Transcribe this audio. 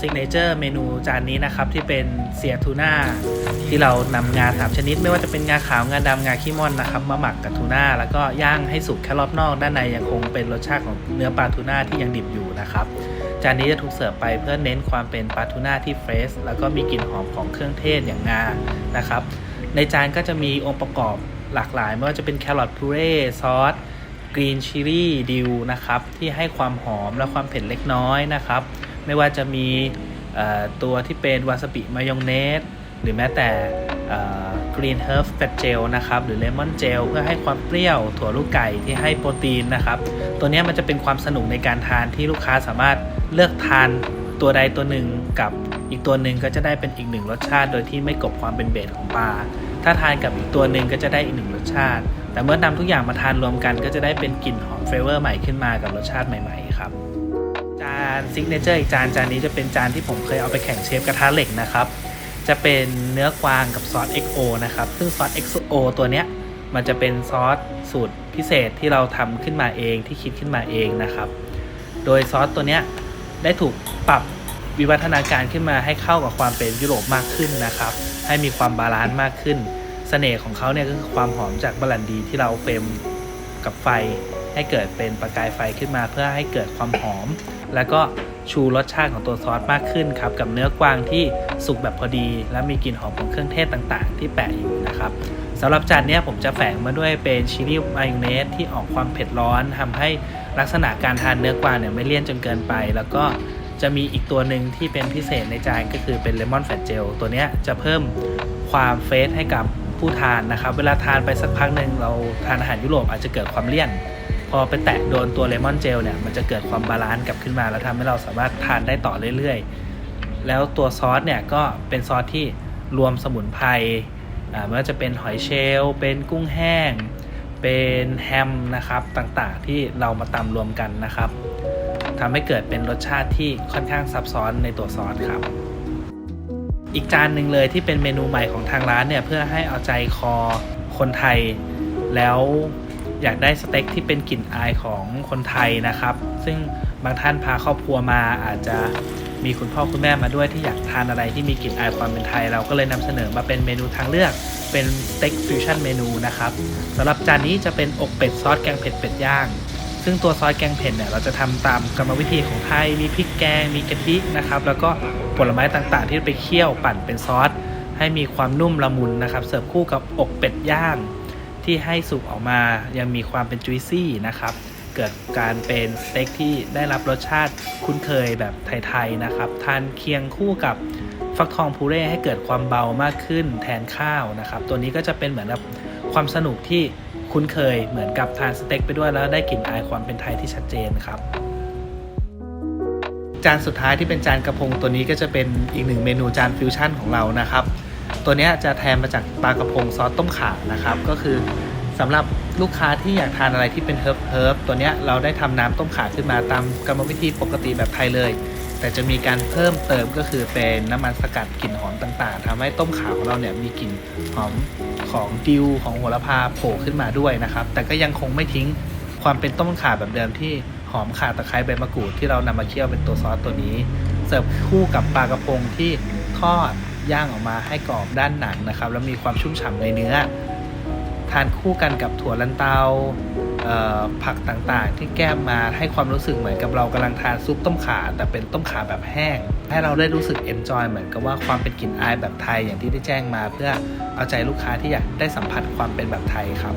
ซิกเนเจอร์เมนูจานนี้นะครับ ที่เป็นเซียทูน่าที่เรานำงาสามชนิด ไม่ว่าจะเป็นงาขาวงาดำงาขี้ม่อนนะครับ มาหมักกับทูน่าแล้วก็ย่างให้สุกแค่รอบนอก ด้านในยังคงเป็นรสชาติของเนื้อปลาทูน่าที่ยังดิบอยู่นะครับจานนี้จะถูกเสิร์ฟไปเพื่อเน้นความเป็นปลาทูน่าที่เฟรชแล้วก็มีกลิ่นหอมของเครื่องเทศอย่างงานะครับ ในจานก็จะมีองค์ประกอบหลากหลาย ไม่ว่าจะเป็นแครอทพูเร่ซอสกรีนชิลี่ดิวนะครับที่ให้ความหอมและความเผ็ดเล็กน้อยนะครับ ไม่ว่าจะมีตัวที่เป็นวาซาบิมายองเนสหรือแม้แต่กรีนเฮิร์ฟแฟตเจลนะครับหรือเลมอนเจลเพื่อให้ความเปรี้ยวถั่วลูกไก่ที่ให้โปรตีนนะครับ ตัวนี้มันจะเป็นความสนุกในการทานที่ลูกค้าสามารถเลือกทาน ตัวใดตัวหนึ่งกับอีกตัวหนึ่งก็จะได้เป็นอีกหนึ่งรสชาติ โดยที่ไม่กลบความเป็นเบสของปลา ถ้าทานกับอีกตัวหนึ่งก็จะได้อีกหนึ่งรสชาติ แต่เมื่อนำทุกอย่างมาทานรวมกัน ก็จะได้เป็นกลิ่นหอมเฟเวอร์ใหม่ขึ้นมากับรสชาติใหม่ๆครับ จานซิกเนเจอร์อีกจานจานนี้จะเป็นจานที่ผมเคยเอาไปแข่งเชฟกระทะเหล็กนะครับ จะเป็นเนื้อกวางกับซอส XO นะครับ ซึ่งซอส XO ตัวเนี้ยมันจะเป็นซอสสูตรพิเศษที่เราทำขึ้นมาเองที่คิดขึ้นมาเองนะครับ โดยซอสตัวเนี้ย ได้ถูกปรับวิวัฒนาการขึ้นมาให้เข้ากับความเป็นยุโรปมากขึ้นนะครับ ให้มีความบาลานซ์มากขึ้นเสน่ห์ของเขาเนี่ยก็คือความหอมจากบรันดีที่เราเฟรมกับไฟ ให้เกิดเป็นประกายไฟขึ้นมา เพื่อให้เกิดความหอม แล้วก็ชูรสชาติของตัวซอสมากขึ้นครับกับเนื้อกวางที่สุกแบบพอดี และมีกลิ่นหอมของเครื่องเทศต่างๆ ที่แปะอยู่นะครับสำหรับจานนี้ผมจะแฝงมาด้วยเป็นชิลลี่มายองเนสที่ออกความเผ็ดร้อนทำให้ ลักษณะการทานเนื้อกวางเนี่ยไม่เลี่ยนจนเกินไป แล้วก็จะมีอีกตัวหนึ่งที่เป็นพิเศษในจานก็คือเป็นเลมอนแฟตเจลตัวนี้จะเพิ่มความเฟรชให้กับผู้ทานนะครับ เวลาทานไปสักพักหนึ่งเราทานอาหารยุโรปอาจจะเกิดความเลี่ยน พอไปแตะโดนตัวเลมอนเจลเนี่ยมันจะเกิดความบาลานซ์กลับขึ้นมา แล้วทำให้เราสามารถทานได้ต่อเรื่อยๆ แล้วตัวซอสเนี่ยก็เป็นซอสที่รวมสมุนไพรไม่ว่าจะเป็นหอยเชลล์เป็นกุ้งแห้ง เป็นแฮมนะครับต่างๆที่เรามาตำรวมกันนะครับทำให้เกิดเป็นรสชาติที่ค่อนข้างซับซ้อนในตัวซอสครับ อีกจานหนึ่งเลยที่เป็นเมนูใหม่ของทางร้านเนี่ยเพื่อให้เอาใจคอคนไทย แล้วอยากได้สเต็กที่เป็นกลิ่นอายของคนไทยนะครับ ซึ่งบางท่านพาครอบครัวมาอาจจะมีคุณพ่อคุณแม่มาด้วยที่อยากทานอะไรที่มีกลิ่นอายความเป็นไทย เราก็เลยนำเสนอมาเป็นเมนูทางเลือก เป็นสเต็กฟิวชั่นเมนูนะครับสำหรับจานนี้จะเป็นอกเป็ดซอสแกงเผ็ดเป็ดย่าง ซึ่งตัวซอสแกงเผ็ดเนี่ยเราจะทำตามกรรมวิธีของไทย มีพริกแกง มีกะทินะครับ แล้วก็ผลไม้ต่างๆ ที่ไปเคี่ยวปั่นเป็นซอส ให้มีความนุ่มละมุนนะครับ เสิร์ฟคู่กับอกเป็ดย่าง ที่ให้สุกออกมายังมีความเป็นจุยซี่นะครับเกิดการเป็นสเต็กที่ได้รับรสชาติคุ้นเคยแบบไทยๆนะครับ ทานเคียงคู่กับ ฟักทองพูเร่ให้เกิดความเบามากขึ้นแทนข้าวนะครับ ตัวนี้ก็จะเป็นเหมือนแบบความสนุกที่คุ้นเคยเหมือนกับทานสเต็กไปด้วยแล้วได้กลิ่นอายความเป็นไทยที่ชัดเจนครับจานสุดท้ายที่เป็นจานกระพงตัวนี้ก็จะเป็นอีกหนึ่งเมนูจานฟิวชั่นของเรานะครับ ตัวนี้จะแทนมาจากปลากระพงซอสต้มข่านะครับ ก็คือ สำหรับลูกค้าที่อยากทานอะไรที่เป็นเฮิร์บเฮิร์บตัวนี้เราได้ทำน้ำต้มข่าขึ้นมาตามกรรมวิธีปกติแบบไทยเลย แต่จะมีการเพิ่มเติมก็คือเป็นน้ำมันสกัดกลิ่นหอมต่างๆทำให้ต้มข่าของเราเนี่ยมีกลิ่นหอมของดิวของโหระพาโผล่ขึ้นมาด้วยนะครับ แต่ก็ยังคงไม่ทิ้งความเป็นต้มข่าแบบเดิมที่หอมข่าตะไคร้ใบมะกรูดที่เรานำมาเคี่ยวเป็นตัวซอสตัวนี้ เสิร์ฟคู่กับปลากระพงที่ทอดย่างออกมาให้กรอบด้านหนังนะครับ แล้วมีความชุ่มฉ่ำในเนื้อ ทานคู่กันกับถั่วลันเตาเผักต่างๆ ที่แก้มมาให้ความรู้สึกเหมือนกับเรากำลังทานซุปต้มขาแต่เป็นต้มขาแบบแห้ง ให้เราได้รู้สึกเอนจอยเหมือนกับว่าความเป็นกลิ่นอายแบบไทยอย่างที่ได้แจ้งมา เพื่อเอาใจลูกค้าที่อยากได้สัมผัสความเป็นแบบไทยครับ